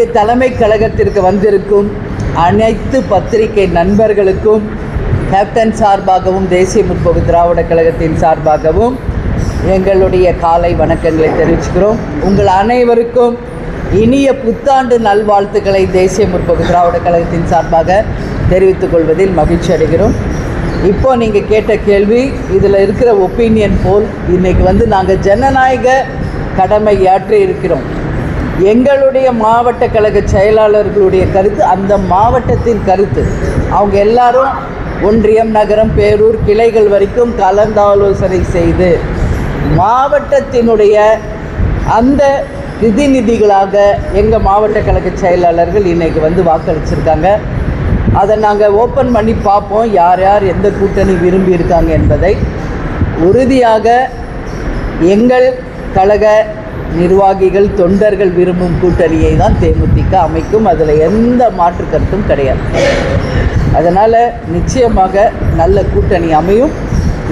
இன்றைக்கு தலைமை கழகத்திற்கு வந்திருக்கும் அனைத்து பத்திரிகை நண்பர்களுக்கும் கேப்டன் சார்பாகவும் தேசிய முற்போக்கு திராவிட கழகத்தின் சார்பாகவும் எங்களுடைய காலை வணக்கங்களை தெரிவிச்சுக்கிறோம். உங்கள் அனைவருக்கும் இனிய புத்தாண்டு நல்வாழ்த்துக்களை தேசிய முற்போக்கு திராவிட கழகத்தின் சார்பாக தெரிவித்துக் கொள்வதில் மகிழ்ச்சி அடைகிறோம். இப்போ நீங்கள் கேட்ட கேள்வி இதில் இருக்கிற ஒப்பீனியன் போல் இன்றைக்கு வந்து நாங்கள் ஜனநாயக கடமை இருக்கிறோம் எங்களுடைய மாவட்ட கழக செயலாளர்களுடைய கருத்து அந்த மாவட்டத்தின் கருத்து. அவங்க எல்லாரும் ஒன்றியம் நகரம் பேரூர் கிளைகள் வரைக்கும் கலந்தாலோசனை செய்து மாவட்டத்தினுடைய அந்த பிரதிநிதிகளாக எங்கள் மாவட்ட கழக செயலாளர்கள் இன்றைக்கி வந்து வாக்களிச்சிருக்காங்க. அதை நாங்கள் ஓப்பன் பண்ணி பார்ப்போம் யார் யார் எந்த கூட்டணி விரும்பி இருக்காங்க என்பதை. உறுதியாக எங்கள் கழக நிர்வாகிகள் தொண்டர்கள் விரும்பும் கூட்டணியை தான் தேமுதிக அமைக்கும். அதில் எந்த மாற்று கருத்தும் கிடையாது. அதனால் நிச்சயமாக நல்ல கூட்டணி அமையும்.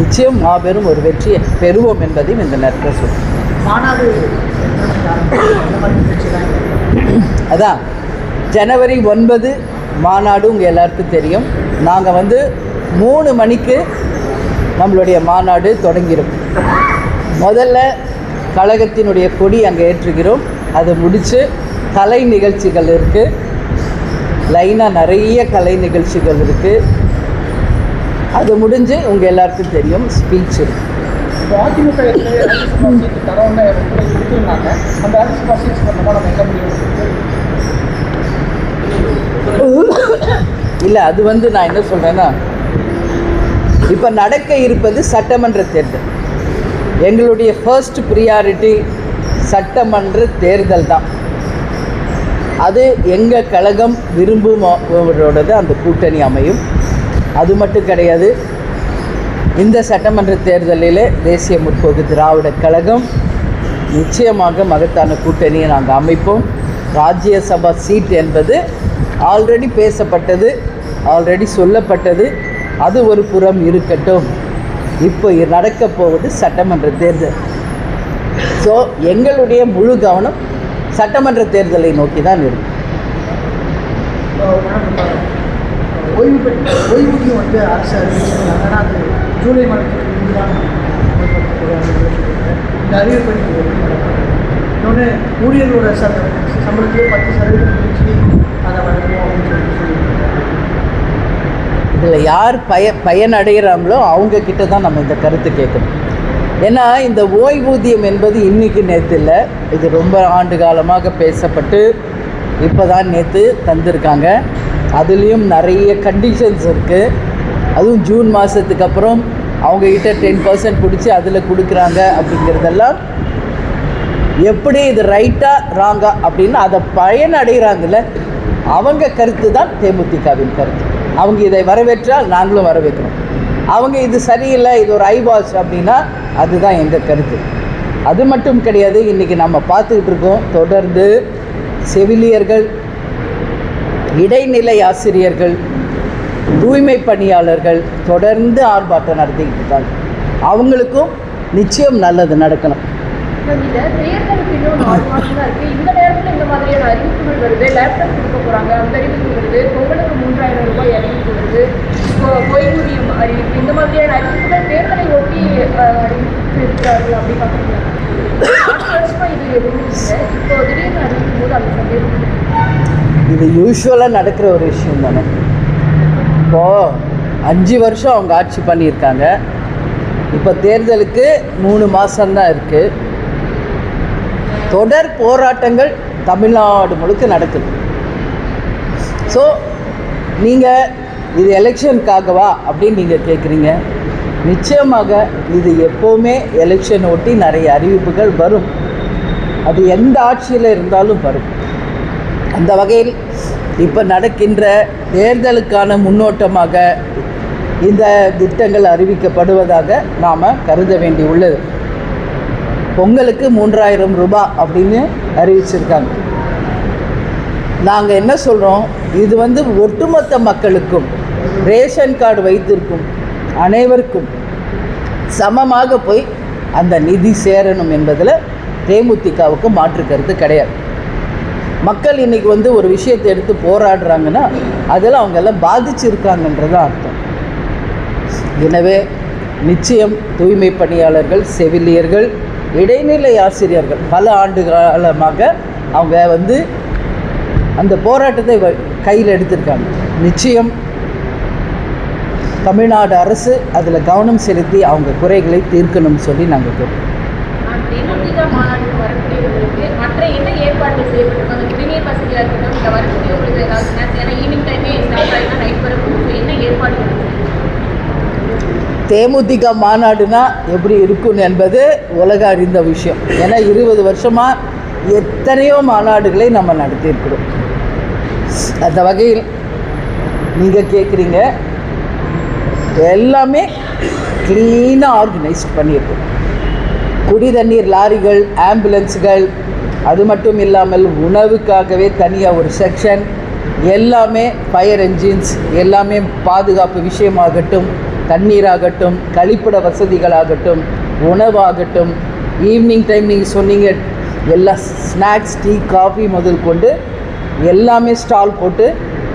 நிச்சயம் மாபெரும் ஒரு வெற்றியை பெறுவோம் என்பதையும் இந்த நேரத்தில் நிகழ்ச்சிலாம் அதான். ஜனவரி ஒன்பது மாநாடு உங்கள் எல்லாருக்கும் தெரியும். நாங்கள் வந்து மூணு மணிக்கு நம்மளுடைய மாநாடு தொடங்கிடும் முதல்ல கழகத்தினுடைய கொடி அங்கே ஏற்றுகிறோம். அதை முடித்து கலை நிகழ்ச்சிகள் இருக்குது லைனாக நிறைய கலை நிகழ்ச்சிகள் இருக்குது அது முடிஞ்சு உங்கள் எல்லாருக்கும் தெரியும் ஸ்பீச் இருக்கு. இப்போ அதிமுக தரோன்னு கொடுத்துருந்தாங்க. அந்த சீட்ஸ் நம்ம முடியும்? இல்லை அது வந்து நான் என்ன சொல்கிறேன்னா இப்போ நடக்க இருப்பது சட்டமன்ற தேர்தல். எங்களுடைய ஃபர்ஸ்ட் ப்ரியாரிட்டி சட்டமன்ற தேர்தல் தான். அது எங்கள் கழகம் விரும்புவரோடது அந்த கூட்டணி அமையும். அது மட்டும் கிடையாது இந்த சட்டமன்ற தேர்தலிலே தேசிய முற்போக்கு திராவிட கழகம் நிச்சயமாக மகத்தான கூட்டணியை நாங்கள் அமைப்போம். ராஜ்யசபா சீட் என்பது ஆல்ரெடி பேசப்பட்டது ஆல்ரெடி சொல்லப்பட்டது. அது ஒரு புறம் இருக்கட்டும். இப்போ நடக்கப் போவது சட்டமன்ற தேர்தல். ஸோ எங்களுடைய முழு கவனம் சட்டமன்ற தேர்தலை நோக்கி தான் இருக்கும் ஓய்வு பெற்ற ஓய்வூதியம் வந்து அரசு அறிவிச்சிருக்காங்க ஆனால் அது ஜூலை மாதத்துக்கு முன்பு தான் அறிவிப்பு இன்னொன்று ஊழியர்களோட சம்பளத்திலே பத்து சதவீதம் அதை வழங்குவோம் அப்படின்னு சொல்லி இதில் யார் பய பயனடைகிறாங்களோ அவங்கக்கிட்ட தான் நம்ம இந்த கருத்து கேட்கணும். ஏன்னா இந்த ஓய்வூதியம் என்பது இன்றைக்கு நேற்று இல்லை இது ரொம்ப ஆண்டு காலமாக பேசப்பட்டு இப்போ தான் நேற்று தந்திருக்காங்க. அதுலேயும் நிறைய கண்டிஷன்ஸ் இருக்குது அதுவும் ஜூன் மாதத்துக்கு அப்புறம் அவங்கக்கிட்ட டென் பர்சன்ட் பிடிச்சி அதில் கொடுக்குறாங்க அப்படிங்கிறதெல்லாம் எப்படி இது ரைட்டாக ராங்கா அப்படின்னு அதை பயனடைகிறாங்கல்ல அவங்க கருத்து தான் தேமுதிகவின் கருத்து. அவங்க இதை வரவேற்றால் நாங்களும் வரவேற்கிறோம். அவங்க இது சரியில்லை இது ஒரு ஐபாஸ் அப்படின்னா அதுதான் எங்கள் கருத்து. அது மட்டும் கிடையாது இன்றைக்கி நம்ம பார்த்துக்கிட்டு இருக்கோம் தொடர்ந்து செவிலியர்கள் இடைநிலை ஆசிரியர்கள் தூய்மை பணியாளர்கள் தொடர்ந்து ஆர்ப்பாட்டம் நடத்திக்கிட்டு இருக்காங்க. அவங்களுக்கும் நிச்சயம் நல்லது நடக்கணும். இந்த நேரத்தில் இந்த மாதிரியான அறிவிப்புகள் வருது லேப்டாப் கொடுக்க போகிறாங்க அந்த அறிவிப்பு வருது. பொங்கலுக்கு ரூபாய் அறிவிப்பு வருது இப்போ ஓய்வூதியம் அறிவிப்பு இந்த மாதிரியான அறிவிப்புகள் தேர்தலை ஒட்டி அறிவிப்பு இருக்கிறார்கள் அப்படி பார்க்குறீங்களா? நாலு வருஷமா இது இருந்துச்சு இப்போ திடீர்னு அறிவிக்கும் போது அந்த சந்தேகம் இது யூஸ்வலாக நடக்கிற ஒரு விஷயம் தானே. இப்போது அஞ்சு வருஷம் அவங்க ஆட்சி பண்ணியிருக்காங்க. இப்போ தேர்தலுக்கு மூணு மாதம்தான் இருக்குது தொடர் போராட்டங்கள் தமிழ்நாடு முழுக்க நடக்குது. ஸோ நீங்கள் இது எலெக்ஷனுக்காகவா அப்படின்னு நீங்கள் கேட்குறீங்க நிச்சயமாக இது எப்போவுமே எலெக்ஷன் ஒட்டி நிறைய அறிவிப்புகள் வரும். அது எந்த ஆட்சியில் இருந்தாலும் வரும். அந்த வகையில் இப்போ நடக்கின்ற தேர்தலுக்கான முன்னோட்டமாக இந்த திட்டங்கள் அறிவிக்கப்படுவதாக நாம் கருத வேண்டி உள்ளது பொங்கலுக்கு மூன்றாயிரம் ரூபாய் அப்படின்னு அறிவிச்சிருக்காங்க. நாங்கள் என்ன சொல்கிறோம் இது வந்து ஒட்டுமொத்த மக்களுக்கும் ரேஷன் கார்டு வைத்திருக்கும் அனைவருக்கும் சமமாக போய் அந்த நிதி சேரணும் என்பதில் தேமுதிகவுக்கு மாற்று கருத்து கிடையாது. மக்கள் இன்றைக்கி வந்து ஒரு விஷயத்தை எடுத்து போராடுறாங்கன்னா அதில் அவங்க எல்லாம் பாதிச்சிருக்காங்கன்றது அர்த்தம். எனவே நிச்சயம் தூய்மை பணியாளர்கள் செவிலியர்கள் இடைநிலை ஆசிரியர்கள் பல ஆண்டு காலமாக அவங்க வந்து அந்த போராட்டத்தை கையில் எடுத்திருக்காங்க. நிச்சயம் தமிழ்நாடு அரசு அதில் கவனம் செலுத்தி அவங்க குறைகளை தீர்க்கணும்னு சொல்லி நாங்கள் கேட்போம் தேமுதிக மாநாடுனா எப்படி இருக்கும் என்பது உலக அறிந்த விஷயம். ஏன்னா இருபது வருஷமாக எத்தனையோ மாநாடுகளை நம்ம நடத்தியிருக்கிறோம். அந்த வகையில் நீங்கள் கேட்குறீங்க எல்லாமே க்ளீனாக ஆர்கனைஸ்ட் பண்ணியிருக்கோம் குடி தண்ணீர் லாரிகள் ஆம்புலன்ஸுகள் அது மட்டும் இல்லாமல் உணவுக்காகவே தனியாக ஒரு செக்ஷன் எல்லாமே ஃபயர் என்ஜின்ஸ் எல்லாமே பாதுகாப்பு விஷயமாகட்டும் தண்ணீராகட்டும் கழிப்பிட வசதிகளாகட்டும் உணவாகட்டும். ஈவினிங் டைம் நீங்கள் சொன்னீங்க எல்லா ஸ்நாக்ஸ் டீ காஃபி முதல் கொண்டு எல்லாமே ஸ்டால் போட்டு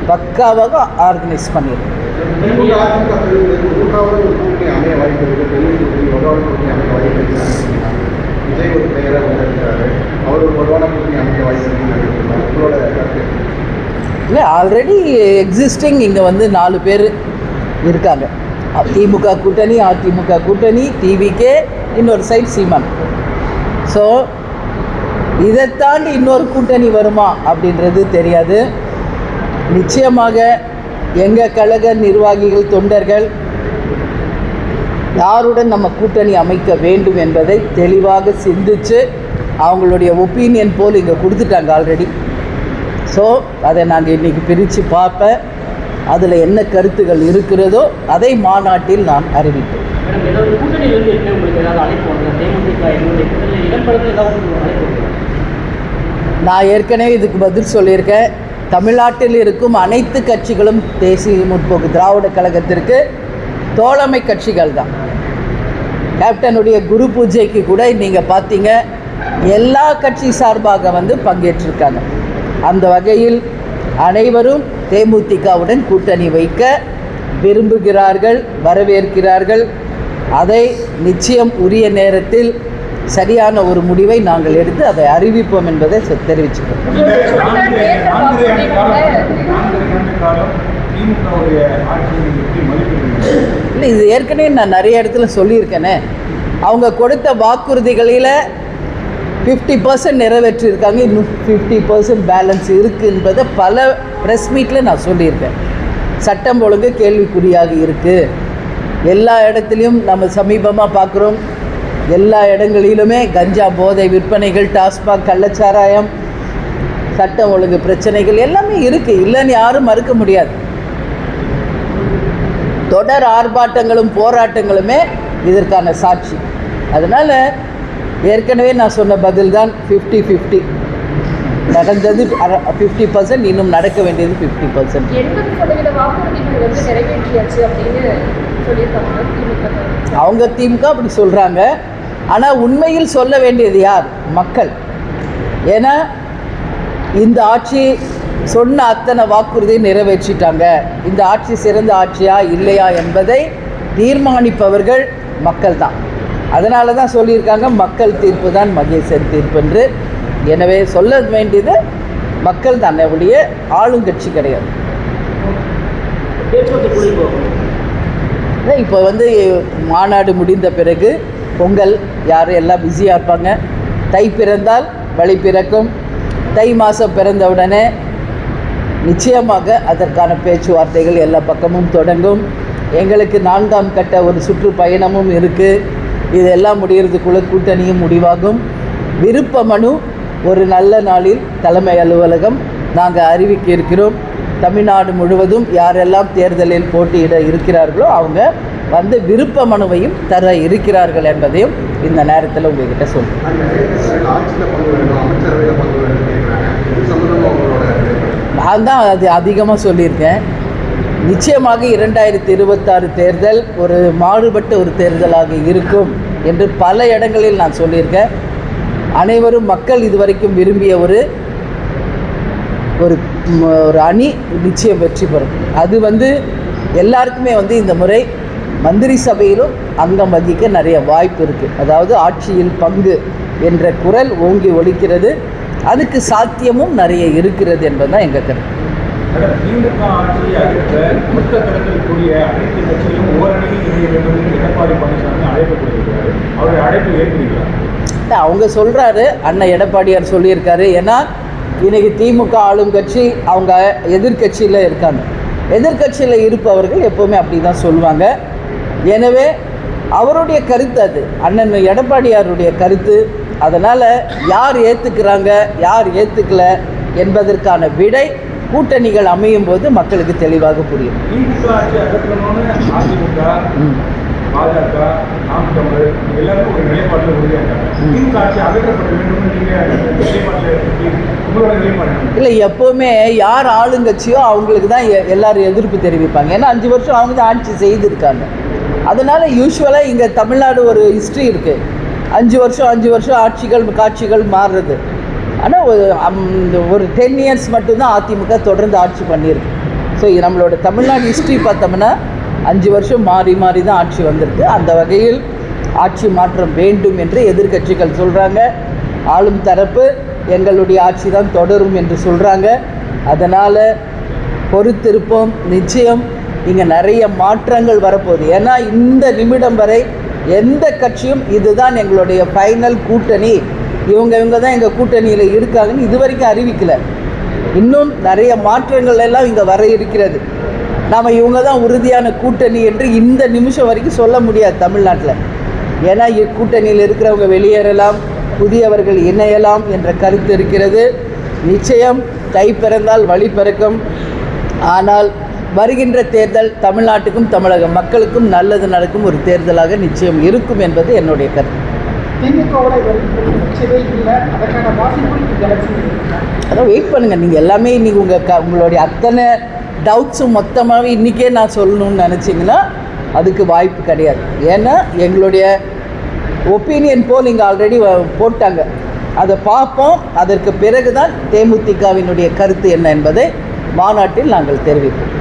பக்காவாக ஆர்கனைஸ் பண்ணிடுறோம். இல்லை ஆல்ரெடி எக்ஸிஸ்டிங் இங்கே வந்து நாலு பேர் இருக்காங்க. திமுக கூட்டணி அதிமுக கூட்டணி டிவிகே இன்னொரு சைட் சீமான். ஸோ இதை தாண்டி இன்னொரு கூட்டணி வருமா அப்படின்றது தெரியாது. நிச்சயமாக எங்கள் கழக நிர்வாகிகள் தொண்டர்கள் யாருடன் நம்ம கூட்டணி அமைக்க வேண்டும் என்பதை தெளிவாக சிந்திச்சு அவங்களுடைய ஒப்பீனியன் போல் இங்கே கொடுத்துட்டாங்க ஆல்ரெடி ஸோ அதை நாங்கள் இன்றைக்கி பிரித்து பார்ப்பேன். அதில் என்ன கருத்துகள் இருக்கிறதோ அதை மாநாட்டில் நான் அறிவிப்பேன். நான் ஏற்கனவே இதுக்கு பதில் சொல்லியிருக்கேன். தமிழ்நாட்டில் இருக்கும் அனைத்து கட்சிகளும் தேசிய முற்போக்கு திராவிட கழகத்திற்கு தோழமை கட்சிகள் தான். கேப்டனுடைய குரு பூஜைக்கு கூட நீங்கள் பார்த்தீங்க எல்லா கட்சி சார்பாக வந்து பங்கேற்றிருக்காங்க. அந்த வகையில் அனைவரும் தேமுதிகவுடன் கூட்டணி வைக்க விரும்புகிறார்கள் வரவேற்கிறார்கள். அதை நிச்சயம் உரிய நேரத்தில் சரியான ஒரு முடிவை நாங்கள் எடுத்து அதை அறிவிப்போம் என்பதை தெரிவிச்சுக்கிறோம். இல்லை இது ஏற்கனவே நான் நிறைய இடத்துல சொல்லியிருக்கேனே. அவங்க கொடுத்த வாக்குறுதிகளில் ஃபிஃப்டி பர்சன்ட் நிறைவேற்றியிருக்காங்க இன்னும் ஃபிஃப்டி பர்சன்ட் பேலன்ஸ் இருக்குது என்பதை பல ப்ரெஸ் மீட்டில் நான் சொல்லியிருக்கேன். சட்டம் ஒழுங்கு கேள்விக்குறியாக இருக்குது எல்லா இடத்துலையும் நம்ம சமீபமாக பார்க்குறோம். எல்லா இடங்களிலுமே கஞ்சா போதை விற்பனைகள் டாஸ்மாக் கள்ளச்சாராயம் சட்டம் ஒழுங்கு பிரச்சனைகள் எல்லாமே இருக்குது இல்லைன்னு யாரும் மறுக்க முடியாது. தொடர் ஆர்ப்பாட்டங்களும் போராட்டங்களுமே இதற்கான சாட்சி. அதனால் ஏற்கனவே நான் சொன்ன பதில் தான் ஃபிஃப்டி ஃபிஃப்டி நடந்தது ஃபிஃப்டி பர்சன்ட் இன்னும் நடக்க வேண்டியது ஃபிஃப்டி பர்சன்ட் அவங்க திமுக அப்படி சொல்கிறாங்க ஆனால் உண்மையில் சொல்ல வேண்டியது யார்? மக்கள். ஏன்னா இந்த ஆட்சி சொன்ன அத்தனை வாக்குறுதியை நிறைவேற்றிட்டாங்க. இந்த ஆட்சி சிறந்த ஆட்சியா இல்லையா என்பதை தீர்மானிப்பவர்கள் மக்கள் தான். அதனால தான் சொல்லியிருக்காங்க மக்கள் தீர்ப்பு தான் மகேசன் தீர்ப்பு என்று. எனவே சொல்ல வேண்டியது மக்கள் தான் ஒழிய ஆளுங்கட்சி கிடையாது. இப்போ வந்து மாநாடு முடிந்த பிறகு பொங்கல் யாரும் எல்லாம் பிஸியாக இருப்பாங்க தை பிறந்தால் வழி பிறக்கும். தை மாதம் பிறந்தவுடனே நிச்சயமாக அதற்கான பேச்சுவார்த்தைகள் எல்லா பக்கமும் தொடங்கும். எங்களுக்கு நான்காம் கட்ட ஒரு சுற்றுப்பயணமும் இருக்குது இதெல்லாம் முடிகிறதுக்குள்ளே கூட்டணியும் முடிவாகும். விருப்ப மனு ஒரு நல்ல நாளில் தலைமை அலுவலகம் நாங்கள் அறிவிக்க இருக்கிறோம். தமிழ்நாடு முழுவதும் யாரெல்லாம் தேர்தலில் போட்டியிட இருக்கிறார்களோ அவங்க வந்து விருப்ப மனுவையும் தர இருக்கிறார்கள் என்பதையும் இந்த நேரத்தில் உங்ககிட்ட சொல்லுவேன் நான் தான் அது அதிகமாக சொல்லியிருக்கேன். நிச்சயமாக இரண்டாயிரத்தி இருபத்தாறு தேர்தல் ஒரு மாறுபட்ட ஒரு தேர்தலாக இருக்கும் என்று பல இடங்களில் நான் சொல்லியிருக்கேன். அனைவரும் மக்கள் இதுவரைக்கும் விரும்பிய ஒரு ஒரு ஒரு அணி நிச்சயம் வெற்றி பெறும். அது வந்து எல்லாருக்குமே வந்து இந்த முறை மந்திரி சபையிலும் அங்கம் வகிக்க நிறைய வாய்ப்பு இருக்குது அதாவது ஆட்சியில் பங்கு என்ற குரல் ஓங்கி ஒலிக்கிறது. அதுக்கு சாத்தியமும் நிறைய இருக்கிறது என்பதுதான் எங்கள் கருத்து. அவங்க சொல்கிறாரு அண்ணன் எடப்பாடியார் சொல்லியிருக்காரு. ஏன்னா இன்னைக்கு திமுக ஆளும் கட்சி அவங்க எதிர்க்கட்சியில் இருக்காங்க. எதிர்க்கட்சியில் இருப்பவர்கள் எப்போவுமே அப்படி தான் சொல்லுவாங்க. எனவே அவருடைய கருத்து அது. அண்ணன் எடப்பாடியாருடைய கருத்து. அதனால் யார் ஏற்றுக்கிறாங்க யார் ஏற்றுக்கல என்பதற்கான விடை கூட்டணிகள் அமையும் போது மக்களுக்கு தெளிவாக புரியும்? இல்லை எப்போவுமே யார் ஆளுங்கட்சியோ அவங்களுக்கு தான் எல்லாரும் எதிர்ப்பு தெரிவிப்பாங்க. ஏன்னா அஞ்சு வருஷம் அவங்க தான் ஆட்சி செய்திருக்காங்க. அதனால் யூஸ்வலாக இங்கே தமிழ்நாடு ஒரு ஹிஸ்ட்ரி இருக்குது அஞ்சு வருஷம் அஞ்சு வருஷம் ஆட்சிகள் காட்சிகள் மாறுறது. ஆனால் ஒரு அம், ஒரு டென் இயர்ஸ் மட்டும்தான் அதிமுக தொடர்ந்து ஆட்சி பண்ணியிருக்கு. ஸோ இது நம்மளோட தமிழ்நாடு ஹிஸ்ட்ரி பார்த்தோம்னா அஞ்சு வருஷம் மாறி மாறி தான் ஆட்சி வந்திருக்கு. அந்த வகையில் ஆட்சி மாற்றம் வேண்டும் என்று எதிர்க்கட்சிகள் சொல்கிறாங்க ஆளும் தரப்பு எங்களுடைய ஆட்சி தான் தொடரும் என்று சொல்கிறாங்க அதனால் பொறுத்திருப்போம் நிச்சயம். இங்கே நிறைய மாற்றங்கள் வரப்போகுது. ஏன்னா இந்த நிமிடம் வரை எந்த கட்சியும் இதுதான் எங்களுடைய ஃபைனல் கூட்டணி. இவங்க இவங்க தான் எங்கள் கூட்டணியில் இருக்காங்கன்னு இது வரைக்கும் அறிவிக்கலை. இன்னும் நிறைய மாற்றங்கள் எல்லாம் இங்கே வர இருக்கிறது. நாம் இவங்க தான் உறுதியான கூட்டணி என்று இந்த நிமிஷம் வரைக்கும் சொல்ல முடியாது தமிழ்நாட்டில். ஏன்னா இ- கூட்டணியில் இருக்கிறவங்க வெளியேறலாம் புதியவர்கள் இணையலாம் என்ற கருத்து இருக்கிறது. நிச்சயம் கை பிறந்தால் வழி பிறக்கும். ஆனால் வருகின்ற தேர்தல் தமிழ்நாட்டுக்கும் தமிழக மக்களுக்கும் நல்லது நடக்கும் ஒரு தேர்தலாக நிச்சயம் இருக்கும் என்பது என்னுடைய கருத்து. அதான் வெயிட் பண்ணுங்கள் நீங்கள் எல்லாமே இன்றைக்கி உங்கள் க உங்களுடைய அத்தனை டவுட்ஸும் மொத்தமாகவே இன்றைக்கே நான் சொல்லணும்னு நினச்சிங்கன்னா அதுக்கு வாய்ப்பு கிடையாது. ஏன்னா எங்களுடைய ஒப்பீனியன் போல் இங்கே ஆல்ரெடி போட்டாங்க. அதை பார்ப்போம். அதற்கு பிறகு தான் தேமுதிகவினுடைய கருத்து என்ன என்பதை மாநாட்டில் நாங்கள் தெரிவிப்போம்.